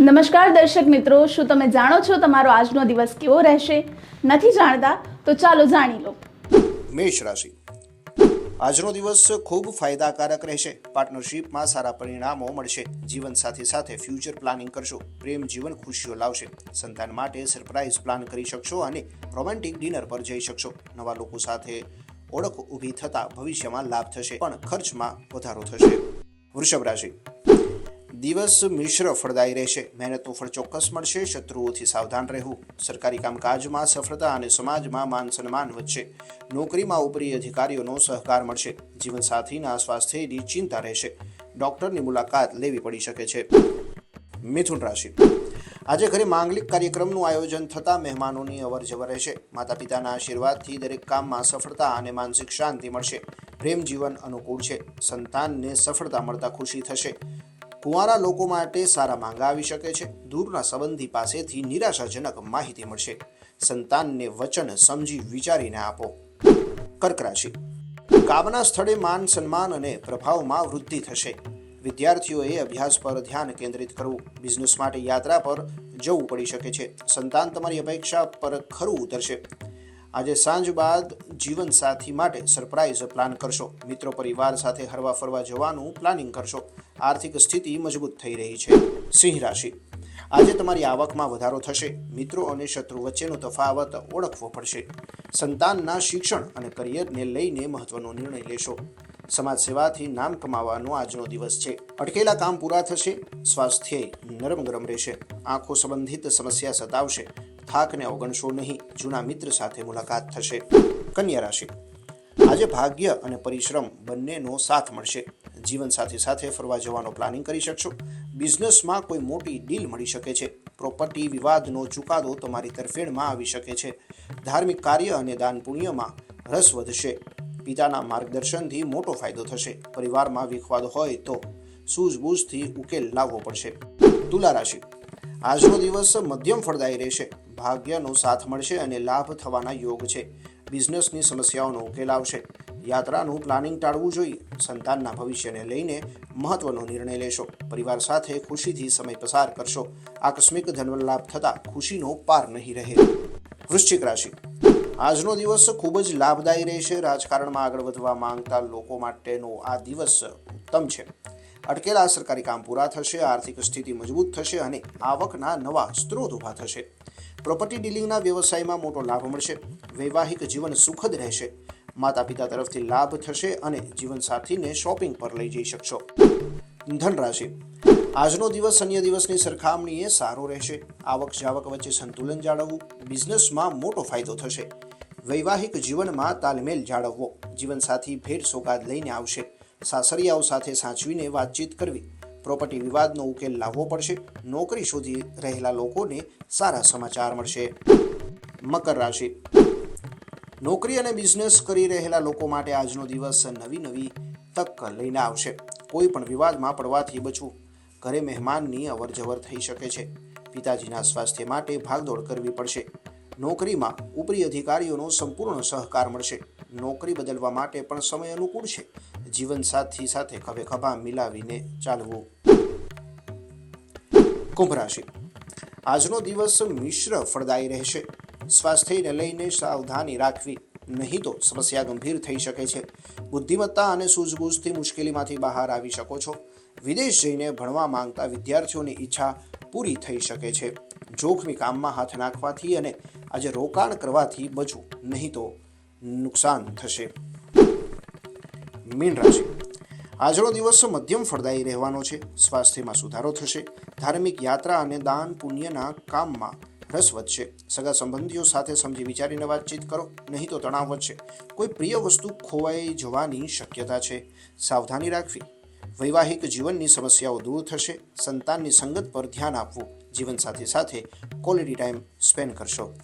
નમસ્કાર દર્શક મિત્રો, શું તમે જાણો છો તમારો આજનો દિવસ કેવો રહેશે? નથી જાણતા તો ચાલો જાણી લો. મેષ રાશિ. આજનો દિવસ ખૂબ ફાયદાકારક રહેશે. પાર્ટનરશિપમાં સારા પરિણામો મળશે. જીવન સાથે સાથે ફ્યુચર પ્લાનિંગ કરશો. પ્રેમ જીવન ખુશીઓ લાવશે. સંતાન માટે સરપ્રાઇઝ પ્લાન કરી શકશો અને રોમેન્ટિક ડિનર પર જઈ શકશો. નવા લોકો સાથે ઓળખ ઊભી થતા ભવિષ્યમાં લાભ થશે, પણ ખર્ચમાં વધારો થશે. વૃષભ રાશિ. દિવસ મિશ્ર ફળદાયી રહેશે. મહેનતનું ફળ ચોક્કસ મળશે, શત્રુઓથી સાવધાન રહેવું. સરકારી કામકાજમાં સફળતા અને સમાજમાં માન સન્માન વધશે. નોકરીમાં ઉપરી અધિકારીઓનો સહકાર મળશે. જીવનસાથીના સ્વાસ્થ્યની ચિંતા રહેશે. ડોક્ટરની મુલાકાત લેવી પડી શકે છે. મિથુન રાશિ. આજે ઘરે માંગલિક કાર્યક્રમનું આયોજન થતાં મહેમાનોની અવર જવર રહેશે. માતા પિતાના આશીર્વાદથી દરેક કામમાં સફળતા અને માનસિક શાંતિ મળશે. પ્રેમ જીવન અનુકૂળ છે. સંતાનને સફળતા મળતા ખુશી થશે. કુંવારા લોકો માટે સારા માંગા આવી શકે છે. દૂરના સંબંધી પાસેથી નિરાશાજનક માહિતી મળશે. સંતાનને વચન સમજી વિચારીને આપો. કર્ક રાશિ કામના સ્થળે માન, સન્માન અને પ્રભાવમાં વૃદ્ધિ થશે. વિદ્યાર્થીઓએ અભ્યાસ પર ધ્યાન કેન્દ્રિત કરવું. બિઝનેસ માટે યાત્રા પર જવું પડી શકે છે. સંતાન તમારી અપેક્ષા પર ખરું ઉતરશે. આજે સાંજ બાદ જીવનસાથી માટે સરપ્રાઇઝ પ્લાન કરશો. મિત્રો પરિવાર સાથે હરવા ફરવા જવાનું પ્લાનિંગ કરશો. આર્થિક સ્થિતિ મજબૂત થઈ રહી છે. સિંહ રાશિ. આજે તમારી આવકમાં વધારો થશે. મિત્રો અને શત્રુ વચ્ચેનો તફાવત ઓળખવો પડશે. સંતાનના શિક્ષણ અને કરિયરને લઈને મહત્વનો નિર્ણય લેશો. સમાજ સેવાથી નામ કમાવાનો આજનો દિવસ છે. અટકેલા કામ પૂરા થશે. સ્વાસ્થ્ય નરમ ગરમ રહેશે. આંખો સંબંધિત સમસ્યા સતાવશે. થાકને અવગણશો નહીં. જૂના મિત્ર સાથે મુલાકાત થશે. કન્યા રાશિ. આજે ભાગ્ય અને પરિશ્રમ બંનેનો સાથ મળશે. જીવન સાથે સાથે ફરવા જવાનો પ્લાનિંગ કરી શકશો. બિઝનેસમાં કોઈ મોટી ડીલ મળી શકે છે. પ્રોપર્ટી વિવાદનો ચુકાદો તમારી તરફેણમાં આવી શકે છે. ધાર્મિક કાર્ય અને દાન પુણ્યમાં રસ વધશે. પિતાના માર્ગદર્શનથી મોટો ફાયદો થશે. પરિવારમાં વિખવાદ હોય તો સૂઝબૂઝથી ઉકેલ લાવવો પડશે. તુલા રાશિ. આજનો દિવસ મધ્યમ ફળદાયી રહેશે. ભાગ્યનો સાથ મળશે અને લાભ થવાના યોગ છે. બિઝનેસની સમસ્યાઓનો ઉકેલ આવશે. યાત્રાનું પ્લાનિંગ ટાળવું જોઈએ. સંતાનના ભવિષ્યને લઈને મહત્વનો નિર્ણય લેશો. પરિવાર સાથે ખુશીથી સમય પસાર કરશો. આકસ્મિક ધનલાભ થતાં ખુશીનો પાર નહીં રહે. વૃશ્ચિક રાશિ. આજનો દિવસ ખૂબ જ લાભદાયી રહેશે. રાજકારણમાં આગળ વધવા માંગતા લોકો માટેનો આ દિવસ ઉત્તમ છે. અટકેલા સરકારી કામ પૂરા થશે, આર્થિક સ્થિતિ મજબૂત થશે અને આવકના નવા સ્ત્રોત ઊભા થશે. પ્રોપર્ટી ડીલિંગના વ્યવસાયમાં મોટો લાભ મળશે. વૈવાહિક જીવન સુખદ રહેશે. માતા પિતા તરફથી લાભ થશે અને જીવનસાથીને શોપિંગ પર લઈ જઈ શકશો. ધનરાશિ. આજનો દિવસ અન્ય દિવસની સરખામણીએ સારો રહેશે. આવક જાવક વચ્ચે સંતુલન જાળવવું બિઝનેસમાં મોટો ફાયદો થશે. વૈવાહિક જીવનમાં તાલમેલ જાળવવો. જીવનસાથી ભેટ સોગાદ લઈને આવશે. સાસરિયાઓ સાથે સાચવીને વાતચીત કરવી. પ્રોપર્ટી વિવાદનો ઉકેલ લાવવો પડશે. નોકરી શોધી રહેલા લોકોને સારા સમાચાર મળશે. મકર રાશિ. નોકરી અને બિઝનેસ કરી રહેલા લોકો માટે આજનો દિવસ નવી નવી તક લઈને આવશે. કોઈ પણ વિવાદમાં પડવાથી બચવું. ઘરે મહેમાનની અવરજવર થઈ શકે છે. પિતાજીના સ્વાસ્થ્ય માટે ભાગદોડ કરવી પડશે. નોકરીમાં ઉપરી અધિકારીઓનો સંપૂર્ણ સહકાર મળશે. નોકરી બદલવા માટે પણ સમય અનુકૂળ છે. જીવનસાથી સાથે ખભે ખભા મિલાવીને ચાલવું. કુંભ રાશિ. આજનો દિવસ મિશ્ર ફળદાયી રહેશે. સ્વાસ્થ્યને લઈને સાવધાની રાખવી નહીં તો સમસ્યા ગંભીર થઈ શકે છે. બુદ્ધિમત્તા અને સૂઝબૂઝથી મુશ્કેલીમાંથી બહાર આવી શકો છો. વિદેશ જઈને ભણવા માંગતા વિદ્યાર્થીઓની ઈચ્છા પૂરી થઈ શકે છે. જોખમી કામમાં હાથ નાખવાથી અને આજે રોકાણ કરવાથી બચવું નહીં તો નુકસાન થશે. મીન રાશિ. આજનો દિવસ મધ્યમ ફળદાયી રહેવાનો છે. સ્વાસ્થ્યમાં સુધારો થશે. ધાર્મિક યાત્રા અને દાન પુણ્યના કામમાં રસ વધશે. સગા સંબંધીઓ સાથે સમજી વિચારીને વાતચીત કરો. નહીં તો તણાવ વધશે. કોઈ પ્રિય વસ્તુ ખોવાઈ જવાની શક્યતા છે. સાવધાની રાખવી. વૈવાહિક જીવનની સમસ્યાઓ દૂર થશે. સંતાનની સંગત પર ધ્યાન આપવું. જીવનસાથી સાથે ક્વોલિટી ટાઈમ સ્પેન્ડ કરશો.